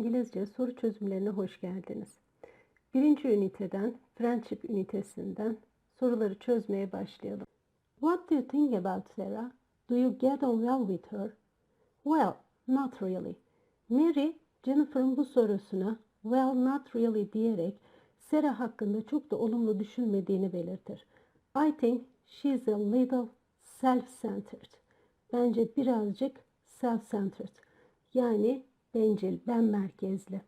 Merhaba, 8. sınıf İngilizce soru çözümlerine hoş geldiniz. Birinci üniteden, Friendship ünitesinden soruları çözmeye başlayalım. What do you think about Sarah? Do you get on well with her? Well, not really. Mary, Jennifer'ın bu sorusuna well, not really diyerek Sarah hakkında çok da olumlu düşünmediğini belirtir. I think she's a little self-centered. Bence birazcık self-centered. Yani bencil, ben merkezli.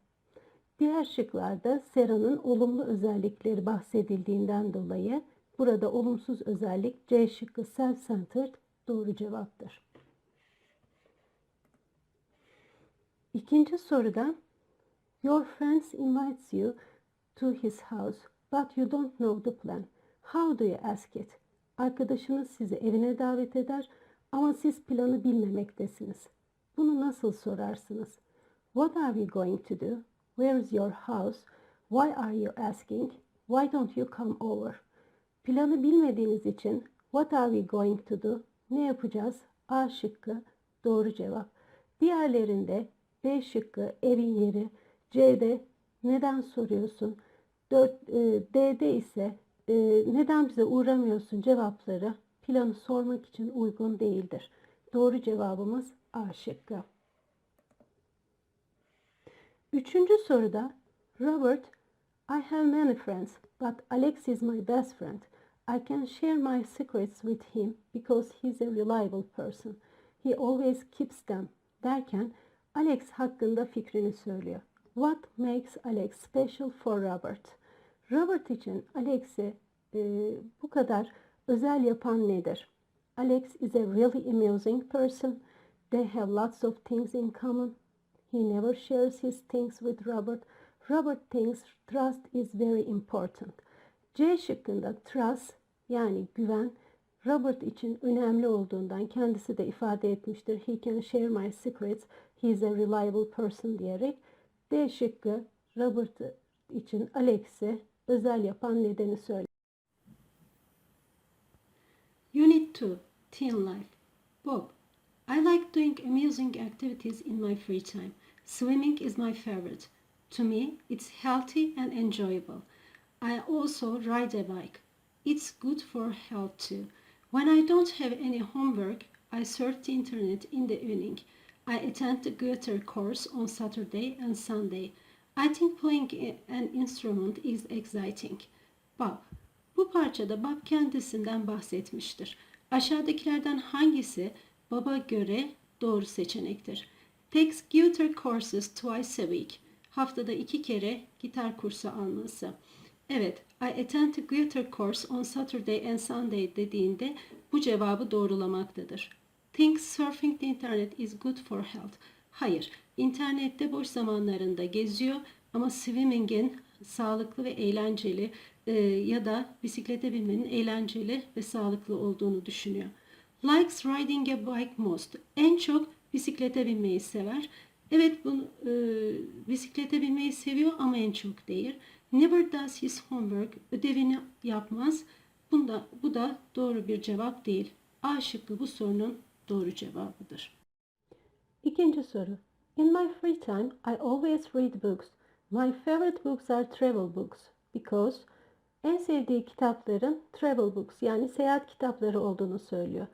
Diğer şıklarda Sera'nın olumlu özellikleri bahsedildiğinden dolayı burada olumsuz özellik C şıkkı self-centered doğru cevaptır. İkinci soruda Your friends invites you to his house but you don't know the plan. How do you ask it? Arkadaşınız sizi evine davet eder ama siz planı bilmemektesiniz. Bunu nasıl sorarsınız? What are we going to do? Where is your house? Why are you asking? Why don't you come over? Planı bilmediğiniz için what are we going to do? Ne yapacağız? A şıkkı doğru cevap. Diğerlerinde B şıkkı evin yeri, C'de neden soruyorsun? 4, e, D'de ise e, neden bize uğramıyorsun cevapları planı sormak için uygun değildir. Doğru cevabımız A şıkkı. Üçüncü soruda Robert, I have many friends, but Alex is my best friend. I can share my secrets with him because he's a reliable person. He always keeps them derken Alex hakkında fikrini söylüyor. What makes Alex special for Robert? Robert için Alex'i e, bu kadar özel yapan nedir? Alex is a really amusing person. They have lots of things in common. He never shares his things with Robert. Robert thinks trust is very important. C şıkkında trust yani güven Robert için önemli olduğundan kendisi de ifade etmiştir. He can share my secrets. He is a reliable person diyerek D şıkkı Robert için Alex'i özel yapan nedeni söylüyor. Unit 2 Teen Life Bob I like doing amusing activities in my free time. Swimming is my favorite. To me, it's healthy and enjoyable. I also ride a bike. It's good for health too. When I don't have any homework, I surf the internet in the evening. I attend the guitar course on Saturday and Sunday. I think playing an instrument is exciting. Bob. Bu parçada Bob kendisinden bahsetmiştir. Aşağıdakilerden hangisi Bob'a göre doğru seçenektir? Takes guitar courses twice a week. Haftada iki kere gitar kursu alması. Evet, I attend a guitar course on Saturday and Sunday dediğinde bu cevabı doğrulamaktadır. Thinks surfing the internet is good for health. Hayır, internette boş zamanlarında geziyor ama swimming'in sağlıklı ve eğlenceli e, ya da bisiklete binmenin eğlenceli ve sağlıklı olduğunu düşünüyor. Likes riding a bike most. En çok bisiklete binmeyi sever. Evet bunu e, bisiklete binmeyi seviyor ama en çok değil. Never does his homework. Ödevini yapmaz. Bunda, bu da doğru bir cevap değil. A şıkkı bu sorunun doğru cevabıdır. İkinci soru. In my free time, I always read books. My favorite books are travel books because en sevdiği kitapların travel books yani seyahat kitapları olduğunu söylüyor.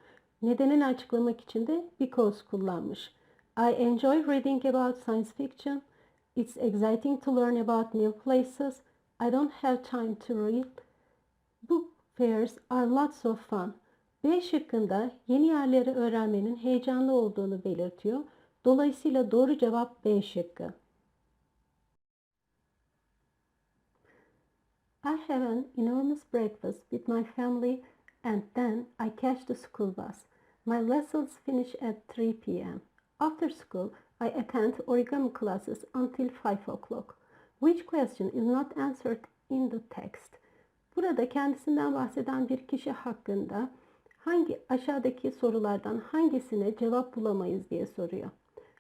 Nedenini açıklamak için de because kullanmış. I enjoy reading about science fiction. It's exciting to learn about new places. I don't have time to read. Book fairs are lots of fun. B şıkkında yeni yerleri öğrenmenin heyecanlı olduğunu belirtiyor. Dolayısıyla doğru cevap B şıkkı. I have an enormous breakfast with my family and then I catch the school bus. My lessons finish at 3 p.m. After school, I attend origami classes until 5 o'clock. Which question is not answered in the text? Burada kendisinden bahseden bir kişi hakkında hangi aşağıdaki sorulardan hangisine cevap bulamayız diye soruyor.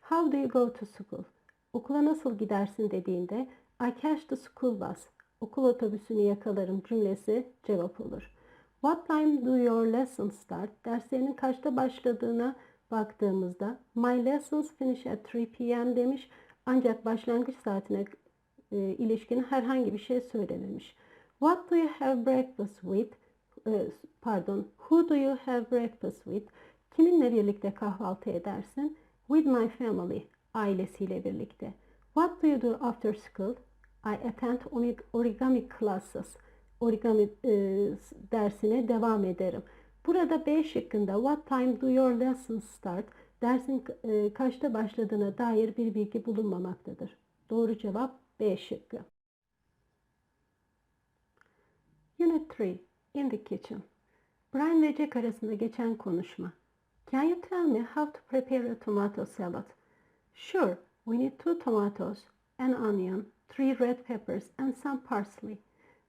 How do you go to school? Okula nasıl gidersin dediğinde I catch the school bus. Okul otobüsünü yakalarım cümlesi cevap olur. What time do your lessons start? Derslerinin kaçta başladığına baktığımızda my lessons finish at 3 p.m. demiş. Ancak başlangıç saatine e, ilişkin herhangi bir şey söylememiş. What do you have breakfast with? E, pardon. Who do you have breakfast with? Kiminle birlikte kahvaltı edersin? With my family. Ailesiyle birlikte. What do you do after school? I attend ori- origami classes. Origami e, dersine devam ederim. Burada B şıkkında what time do your lessons start? Dersin e, kaçta başladığına dair bir bilgi bulunmamaktadır. Doğru cevap B şıkkı. Unit 3 In the kitchen. Brian ve Jack arasında geçen konuşma. Can you tell me how to prepare a tomato salad? Sure, we need two tomatoes, an onion, three red peppers and some parsley.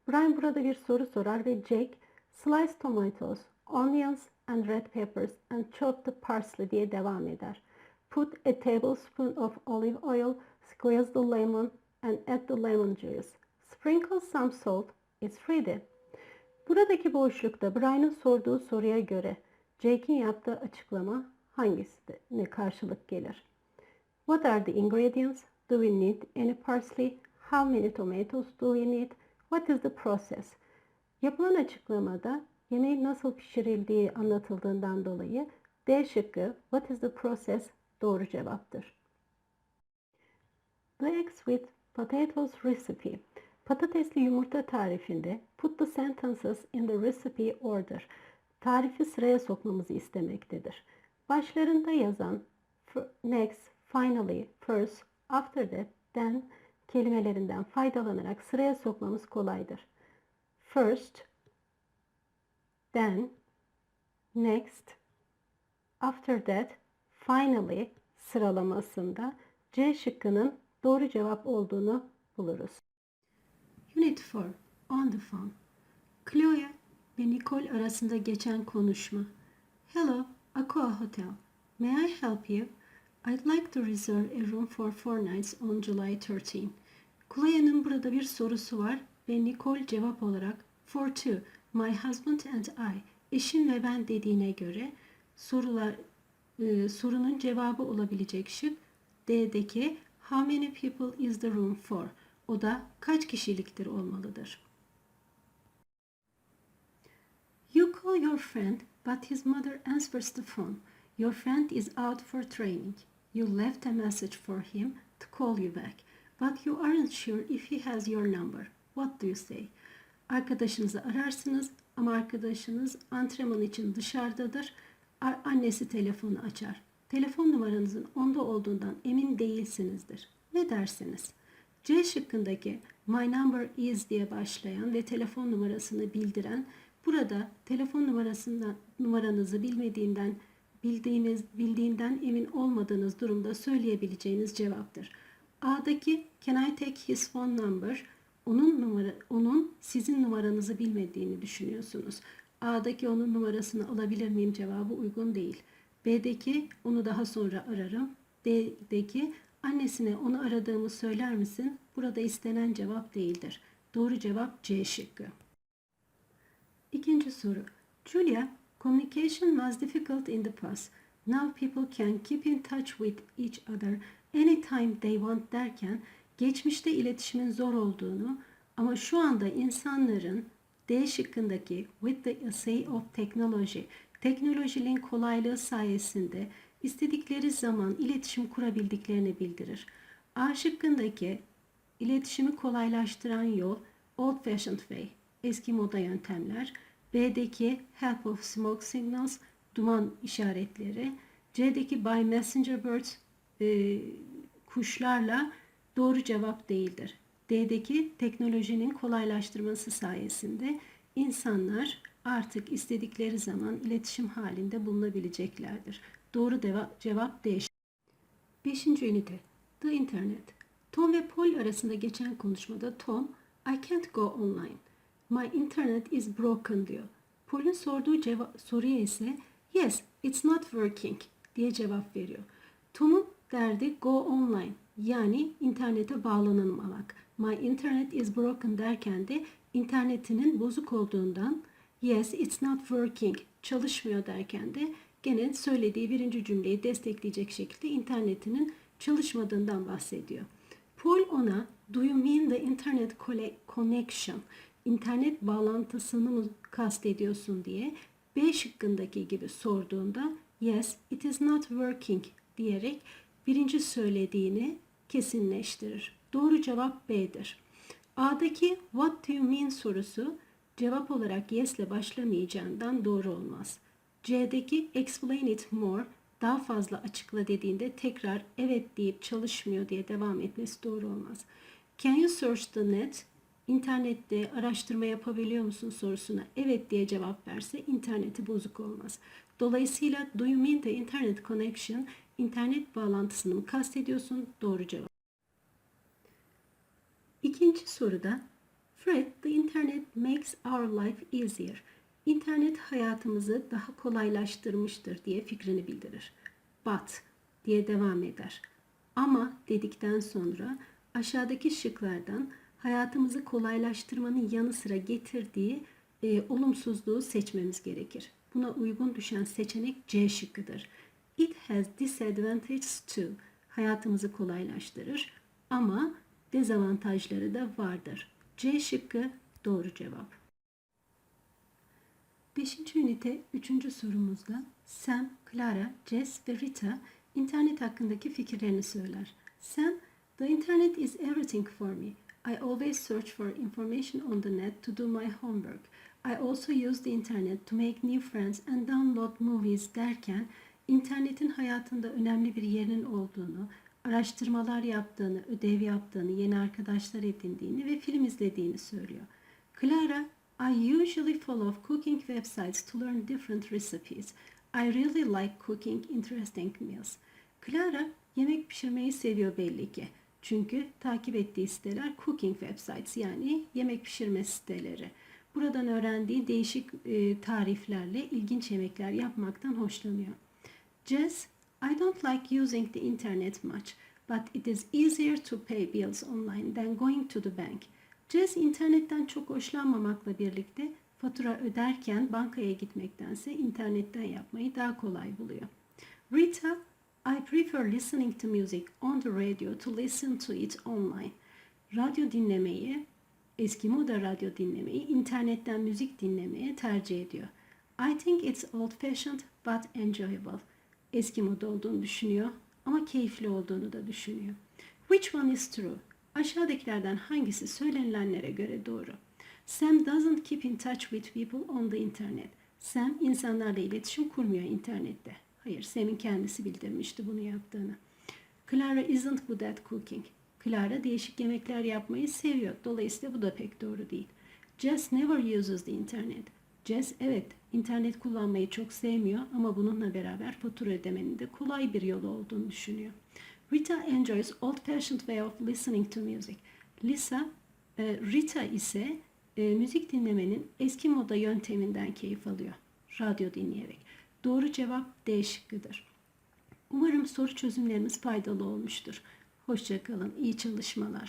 Brian burada bir soru sorar ve Jake slice tomatoes, onions and red peppers and chop the parsley diye devam eder. Put a tablespoon of olive oil, squeeze the lemon and add the lemon juice. Sprinkle some salt. It's ready. Buradaki boşlukta Brian'ın sorduğu soruya göre Jake'in yaptığı açıklama hangisine karşılık gelir? What are the ingredients? Do we need any parsley? How many tomatoes do we need? What is the process? Yapılan açıklamada yemeğin nasıl pişirildiği anlatıldığından dolayı D şıkkı What is the process doğru cevaptır. The eggs with potatoes recipe. Patatesli yumurta tarifinde put the sentences in the recipe order. Tarifi sıraya sokmamızı istemektedir. Başlarında yazan next, finally, first, after that, then kelimelerinden faydalanarak sıraya sokmamız kolaydır. First, then, next, after that, finally sıralamasında C şıkkının doğru cevap olduğunu buluruz. Unit 4 On the phone Chloe ve Nicole arasında geçen konuşma. Hello, Aqua Hotel. May I help you? I'd like to reserve a room for four nights on July 13. Chloe'nin burada bir sorusu var ve Nicole cevap olarak For two, my husband and I, eşim ve ben dediğine göre sorular e, sorunun cevabı olabilecek şık D'deki How many people is the room for? O da kaç kişiliktir olmalıdır. You call your friend, but his mother answers the phone. Your friend is out for training. You left a message for him to call you back, but you aren't sure if he has your number. What do you say? Arkadaşınızı ararsınız ama arkadaşınız antrenman için dışarıdadır. Annesi telefonu açar. Telefon numaranızın onda olduğundan emin değilsinizdir. Ne dersiniz? C şıkkındaki My number is diye başlayan ve telefon numarasını bildiren burada telefon numarasından numaranızı bilmediğinden bildiğiniz bildiğinden emin olmadığınız durumda söyleyebileceğiniz cevaptır. A'daki Can I take his phone number? Onun numara onun sizin numaranızı bilmediğini düşünüyorsunuz. A'daki onun numarasını alabilir miyim cevabı uygun değil. B'deki onu daha sonra ararım. D'deki annesine onu aradığımı söyler misin? Burada istenen cevap değildir. Doğru cevap C şıkkı. İkinci soru. Julia, communication was difficult in the past. Now people can keep in touch with each other anytime they want derken geçmişte iletişimin zor olduğunu ama şu anda insanların D şıkkındaki with the essay of technology teknolojinin kolaylığı sayesinde istedikleri zaman iletişim kurabildiklerini bildirir. A şıkkındaki iletişimi kolaylaştıran yol old fashioned way eski moda yöntemler. B'deki help of smoke signals duman işaretleri. C'deki by messenger birds e, kuşlarla doğru cevap değildir. D'deki teknolojinin kolaylaştırması sayesinde insanlar artık istedikleri zaman iletişim halinde bulunabileceklerdir. Doğru cevap D. Beşinci ünite. The Internet. Tom ve Paul arasında geçen konuşmada Tom, I can't go online. My internet is broken diyor. Paul'un sorduğu soruya ise Yes, it's not working diye cevap veriyor. Tom'un derdi go online yani internete bağlanamamak. My internet is broken derken de internetinin bozuk olduğundan yes it's not working çalışmıyor derken de gene söylediği birinci cümleyi destekleyecek şekilde internetinin çalışmadığından bahsediyor. Paul ona Do you mean the internet connection? İnternet bağlantısını mı kastediyorsun diye B şıkkındaki gibi sorduğunda Yes, it is not working diyerek birinci söylediğini kesinleştirir. Doğru cevap B'dir. A'daki what do you mean sorusu cevap olarak yes ile başlamayacağından doğru olmaz. C'deki explain it more daha fazla açıkla dediğinde tekrar evet deyip çalışmıyor diye devam etmesi doğru olmaz. Can you search the net? İnternette araştırma yapabiliyor musun sorusuna evet diye cevap verse interneti bozuk olmaz. Dolayısıyla do you mean the internet connection? İnternet bağlantısını mı kastediyorsun? Doğru cevap. İkinci soruda Fred, the internet makes our life easier. İnternet hayatımızı daha kolaylaştırmıştır diye fikrini bildirir. But diye devam eder. Ama dedikten sonra aşağıdaki şıklardan hayatımızı kolaylaştırmanın yanı sıra getirdiği e, olumsuzluğu seçmemiz gerekir. Buna uygun düşen seçenek C şıkkıdır. It has disadvantages too. Hayatımızı kolaylaştırır ama dezavantajları da vardır. C şıkkı doğru cevap. Beşinci ünite üçüncü sorumuzda Sam, Clara, Jess ve Rita internet hakkındaki fikirlerini söyler. Sam, The internet is everything for me. I always search for information on the net to do my homework. I also use the internet to make new friends and download movies derken internetin hayatında önemli bir yerinin olduğunu, araştırmalar yaptığını, ödev yaptığını, yeni arkadaşlar edindiğini ve film izlediğini söylüyor. Clara, I usually follow cooking websites to learn different recipes. I really like cooking interesting meals. Clara yemek pişirmeyi seviyor belli ki. Çünkü takip ettiği siteler cooking websites yani yemek pişirme siteleri. Buradan öğrendiği değişik e, tariflerle ilginç yemekler yapmaktan hoşlanıyor. Jess, I don't like using the internet much, but it is easier to pay bills online than going to the bank. Jess internetten çok hoşlanmamakla birlikte fatura öderken bankaya gitmektense internetten yapmayı daha kolay buluyor. Rita, I prefer listening to music on the radio to listen to it online. Radyo dinlemeyi, eski moda radyo dinlemeyi, internetten müzik dinlemeye tercih ediyor. I think it's old fashioned but enjoyable. Eski moda olduğunu düşünüyor ama keyifli olduğunu da düşünüyor. Which one is true? Aşağıdakilerden hangisi söylenilenlere göre doğru? Sam doesn't keep in touch with people on the internet. Sam insanlarla iletişim kurmuyor internette. Hayır, Sam'in kendisi bildirmişti bunu yaptığını. Clara isn't good at cooking. Clara değişik yemekler yapmayı seviyor. Dolayısıyla bu da pek doğru değil. Jess never uses the internet. Jess evet internet kullanmayı çok sevmiyor ama bununla beraber fatura ödemenin de kolay bir yolu olduğunu düşünüyor. Rita enjoys old-fashioned way of listening to music. Lisa, e, Rita ise e, müzik dinlemenin eski moda yönteminden keyif alıyor. Radyo dinleyerek. Doğru cevap D şıkkıdır. Umarım soru çözümlerimiz faydalı olmuştur. Hoşçakalın, iyi çalışmalar.